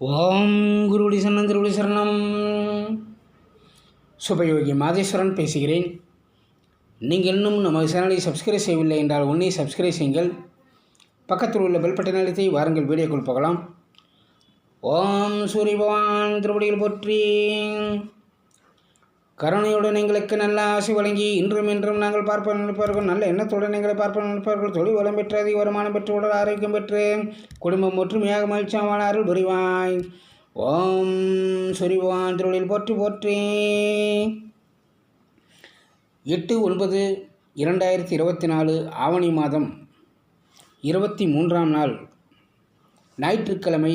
ஓம் குருடி சரணம் திருவடி சரணம். சுபயோகி மாதேஸ்வரன் பேசுகிறேன். நீங்கள் இன்னும் நம்ம சேனலை சப்ஸ்கிரைப் செய்யவில்லை என்றால் உன்னை சப்ஸ்கிரைப் செய்யுங்கள். பக்கத்தில் உள்ள பெல் பட்டன் அழுத்தி வாருங்கள் வீடியோக்குள் போகலாம். ஓம் சூரிய பகவான் திருவடியில் போற்றி. கருணையுடன் எங்களுக்கு நல்ல ஆசை வழங்கி இன்றும் இன்றும் நாங்கள் பார்ப்ப நினைப்பார்கள் நல்ல எண்ணத்துடன் எங்களை பார்ப்ப நினைப்பார்கள் தொழில் வளம் பெற்று அதிக வருமானம் பெற்று உடல் ஆரோக்கியம் பெற்று குடும்பம் ஒற்றுமையாக மகிழ்ச்சியான அருள் புரிவாய். ஓம் சுரிவான் திருவடியில் போற்றி போற்றி. எட்டு ஒன்பது இரண்டாயிரத்தி இருபத்தி நாலு ஆவணி மாதம் இருபத்தி மூன்றாம் நாள் ஞாயிற்றுக்கிழமை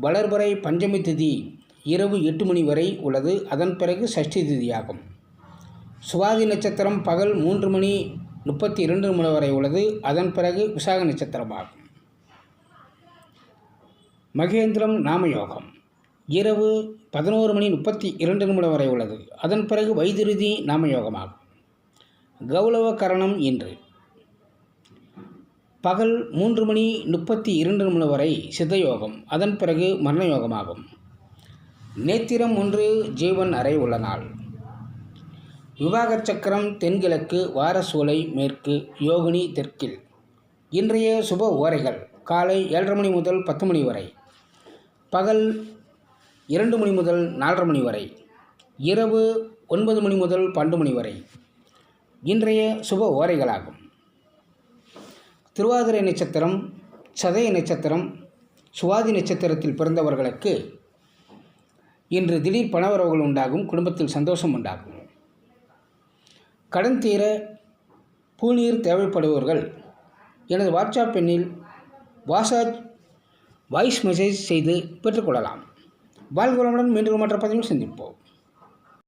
வளர்பறை பஞ்சமி திதி இரவு எட்டு மணி வரை உள்ளது. அதன் பிறகு சஷ்டி திதியாகும். சுவாதி நட்சத்திரம் பகல் மூன்று மணி முப்பத்தி இரண்டு மணி வரை உள்ளது. அதன் பிறகு விசாக நட்சத்திரமாகும். மகேந்திரம் நாமயோகம். இரவு பதினோரு மணி முப்பத்தி இரண்டு நிமிடம் வரை உள்ளது. அதன் பிறகு வைத்திருதி நாமயோகமாகும். கௌரவ கரணம் இன்று. பகல் மூன்று மணி முப்பத்தி இரண்டு நிமிடம் வரை சித்தயோகம். அதன் பிறகு மரண யோகமாகும் நேத்திரம் ஒன்று ஜீவன் அறை உள்ள நாள். விவாக சக்கரம் தென்கிழக்கு வாரசூலை மேற்கு யோகினி தெற்கில். இன்றைய சுப ஓரைகள் காலை ஏழரை மணி முதல் பத்து மணி வரை. பகல் இரண்டு மணி முதல் நாலரை மணி வரை. இரவு ஒன்பது மணி முதல் பன்னெண்டு மணி வரை. இன்றைய சுப ஓரைகளாகும். திருவாதிரை நட்சத்திரம் சதய நட்சத்திரம் சுவாதி நட்சத்திரத்தில் பிறந்தவர்களுக்கு இன்று திடீர் பணவரவுகள் உண்டாகும் குடும்பத்தில் சந்தோஷம் உண்டாகும். கடன் தீர பூநீர் தேவைப்படுபவர்கள் எனது வாட்ஸ்அப் எண்ணில் வாட்ஸ்அப் வாய்ஸ் மெசேஜ் செய்து பெற்றுக்கொள்ளலாம். வாழ்வளமுடன் மீண்டும் மற்ற பதிவில் சந்திப்போம்.